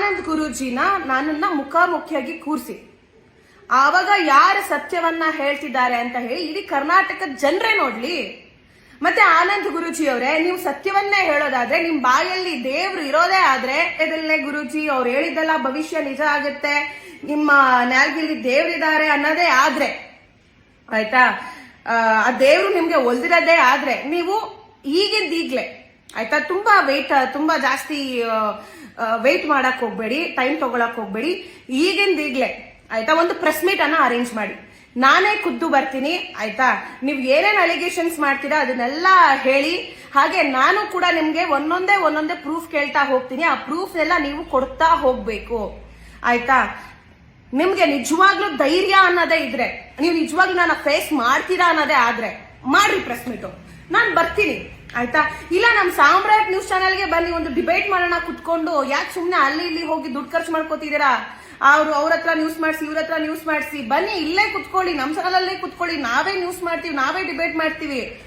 ಆನಂದ್ ಗುರೂಜಿನ ನನ್ನನ್ನ ಮುಖಾಮುಖಿಯಾಗಿ ಕೂರಿಸಿ. ಆವಾಗ ಯಾರು ಸತ್ಯವನ್ನ ಹೇಳ್ತಿದ್ದಾರೆ ಅಂತ ಹೇಳಿ ಇಡೀ ಕರ್ನಾಟಕದ ಜನರೇ ನೋಡ್ಲಿ. ಮತ್ತೆ ಆನಂದ್ ಗುರುಜಿ ಅವರೇ ನೀವು ಸತ್ಯವನ್ನೇ ಹೇಳೋದಾದ್ರೆ ನಿಮ್ ಬಾಯಲ್ಲಿ ದೇವ್ರು ಇರೋದೇ ಆದ್ರೆ ಇದಲ್ಲೇ ಗುರುಜಿ ಅವ್ರು ಹೇಳಿದ್ದೆಲ್ಲ ಭವಿಷ್ಯ ನಿಜ ಆಗುತ್ತೆ ನಿಮ್ಮ ನ್ಯಾಲ್ಗಿಲ್ಲಿ ದೇವ್ರಿದ್ದಾರೆ ಅನ್ನೋದೇ ಆದ್ರೆ. ಆಯ್ತಾ? ಆ, ದೇವ್ರು ನಿಮ್ಗೆ ಒಲ್ದಿರೋದೇ ಆದ್ರೆ ನೀವು ಈಗಿಂದ ಈಗ್ಲೇ ಆಯ್ತಾ? ತುಂಬಾ ವೆಯ್ಟ್ ತುಂಬಾ ಜಾಸ್ತಿ ವೆಯ್ಟ್ ಮಾಡಕ್ ಹೋಗ್ಬೇಡಿ ಟೈಮ್ ತಗೊಳಕ್ ಹೋಗ್ಬೇಡಿ. ಈಗಿಂದ ಈಗ್ಲೇ, ಆಯ್ತಾ? ಒಂದು ಪ್ರೆಸ್ ಮೀಟ್ ಅನ್ನ ಅರೇಂಜ್ ಮಾಡಿ. ನಾನೇ ಖುದ್ದು ಬರ್ತೀನಿ, ಆಯ್ತಾ? ನೀವು ಏನೇನ್ ಅಲಿಗೇಷನ್ಸ್ ಮಾಡ್ತೀರಾ ಅದನ್ನೆಲ್ಲ ಹೇಳಿ. ಹಾಗೆ ನಾನು ಕೂಡ ನಿಮ್ಗೆ ಒಂದೊಂದೇ ಒಂದೊಂದೇ ಪ್ರೂಫ್ ಕೇಳ್ತಾ ಹೋಗ್ತೀನಿ. ಆ ಪ್ರೂಫ್ ಎಲ್ಲ ನೀವು ಕೊಡ್ತಾ ಹೋಗ್ಬೇಕು. ಆಯ್ತಾ? ನಿಮ್ಗೆ ನಿಜವಾಗ್ಲೂ ಧೈರ್ಯ ಅನ್ನೋದೇ ಇದ್ರೆ, ನೀವು ನಿಜವಾಗ್ಲೂ ನಾನು ಫೇಸ್ ಮಾಡ್ತೀರಾ ಅನ್ನೋದೇ ಆದ್ರೆ, ಮಾಡ್ರಿ ಪ್ರೆಸ್ ಮೀಟು ನಾನು ಬರ್ತೀನಿ. ಆಯ್ತಾ? ಇಲ್ಲ, ನಮ್ ಸಾಮ್ರಾಟ್ ನ್ಯೂಸ್ ಚಾನೆಲ್ಗೆ ಬನ್ನಿ, ಒಂದು ಡಿಬೇಟ್ ಮಾಡೋಣ ಕುತ್ಕೊಂಡು. ಯಾಕೆ ಸುಮ್ನೆ ಅಲ್ಲಿ ಇಲ್ಲಿ ಹೋಗಿ ದುಡ್ಡು ಖರ್ಚು ಮಾಡ್ಕೋತಿದ್ದೀರಾ? ಅವ್ರು ಅವ್ರ ಹತ್ರ ನ್ಯೂಸ್ ಮಾಡಿಸಿ, ಇವ್ರ ಹತ್ರ ನ್ಯೂಸ್ ಮಾಡಿಸಿ. ಬನ್ನಿ, ಇಲ್ಲೇ ಕುತ್ಕೊಳ್ಳಿ, ನಮ್ ಚಾನಲ್ ಅಲ್ಲೇ ಕುತ್ಕೊಳ್ಳಿ. ನಾವೇ ನ್ಯೂಸ್ ಮಾಡ್ತೀವಿ, ನಾವೇ ಡಿಬೇಟ್ ಮಾಡ್ತೀವಿ.